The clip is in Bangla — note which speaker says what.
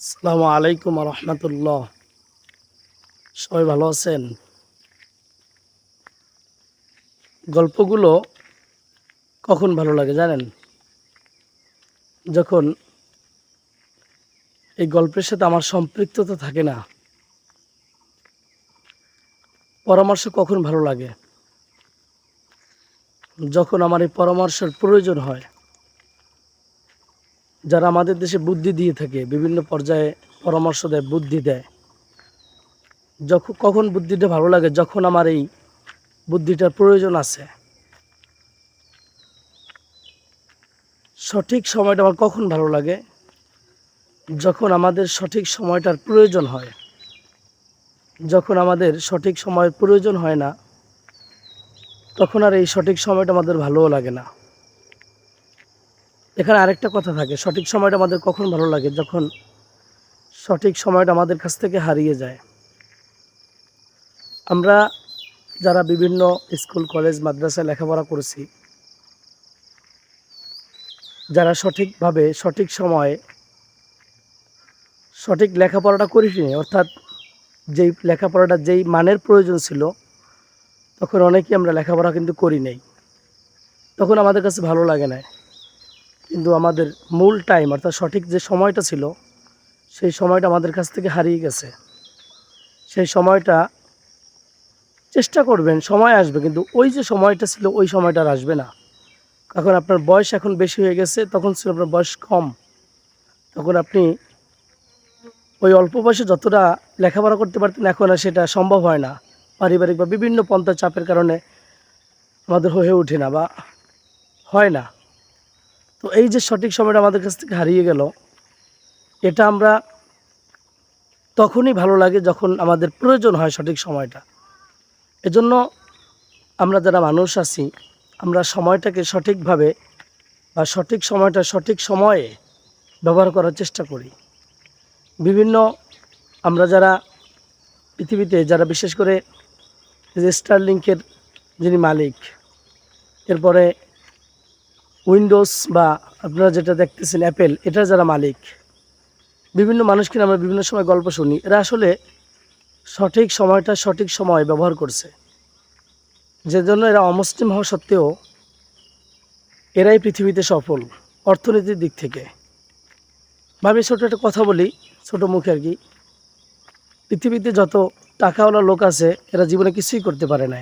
Speaker 1: আসসালামু আলাইকুম রহমতুল্লাহ সবাই ভালো আছেন? গল্পগুলো কখন ভালো লাগে জানেন? যখন এই গল্পের সাথে আমার সম্পৃক্ততা থাকে না, পরামর্শ কখন ভালো লাগে? যখন আমার এই পরামর্শের প্রয়োজন হয় যারা আমাদের দেশে বুদ্ধি দিয়ে থাকে, বিভিন্ন পর্যায়ে পরামর্শ দেয়, বুদ্ধি দেয়। যখন কখন বুদ্ধিটা ভালো লাগে? যখন আমার এই বুদ্ধিটার প্রয়োজন আছে। সঠিক সময়টা আমার কখন ভালো লাগে? যখন আমাদের সঠিক সময়টার প্রয়োজন হয়। যখন আমাদের সঠিক সময়ের প্রয়োজন হয় না, তখন আর এই সঠিক সময়টা আমাদের ভালোও লাগে না। এখানে আরেকটা কথা থাকে, সঠিক সময়টা আমাদের কখন ভালো লাগে? যখন সঠিক সময়টা আমাদের কাছ থেকে হারিয়ে যায়। আমরা যারা বিভিন্ন স্কুল, কলেজ, মাদ্রাসায় লেখাপড়া করেছি, যারা সঠিকভাবে সঠিক সময়ে সঠিক লেখাপড়াটা করিনি, অর্থাৎ যেই লেখাপড়াটা যেই মানের প্রয়োজন ছিল, তখন অনেকেই আমরা লেখাপড়া কিন্তু করি নাই। তখন আমাদের কাছে ভালো লাগে না কিন্তু আমাদের মূল টাইম অর্থাৎ সঠিক যে সময়টা ছিল, সেই সময়টা আমাদের কাছ থেকে হারিয়ে গেছে। সেই সময়টা চেষ্টা করবেন, সময় আসবে, কিন্তু ওই যে সময়টা ছিল, ওই সময়টা আর আসবে না। এখন আপনার বয়স এখন বেশি হয়ে গেছে, তখন ছিল আপনার বয়স কম। তখন আপনি ওই অল্প বয়সে যতটা লেখাপড়া করতে পারতেন, এখন আর সেটা সম্ভব হয় না। পারিবারিক বা বিভিন্ন পন্থা চাপের কারণে আমাদের হয়ে ওঠে না বা হয় না। তো এই যে সঠিক সময়টা আমাদের কাছ থেকে হারিয়ে গেল, এটা আমরা তখনই ভালো লাগে যখন আমাদের প্রয়োজন হয় সঠিক সময়টা। এজন্য আমরা যারা মানুষ আছি, আমরা সময়টাকে সঠিকভাবে বা সঠিক সময়টা সঠিক সময়ে ব্যবহার করার চেষ্টা করি। বিভিন্ন আমরা যারা পৃথিবীতে, যারা বিশেষ করে যে স্টারলিংকের যিনি মালিক, এরপরে উইন্ডোজ বা আপনারা যেটা দেখতেছেন অ্যাপেল এটার যারা মালিক, বিভিন্ন মানুষকে আমরা বিভিন্ন সময় গল্প শুনি, এরা আসলে সঠিক সময়টা সঠিক সময় ব্যবহার করছে। যে জন্য এরা অমুসলিম হওয়া সত্ত্বেও এরাই পৃথিবীতে সফল অর্থনীতির দিক থেকে। ভাবি ছোটো একটা কথা বলি, ছোটো মুখে আর কি। পৃথিবীতে যত টাকাওয়ালা লোক আছে, এরা জীবনে কিছুই করতে পারে না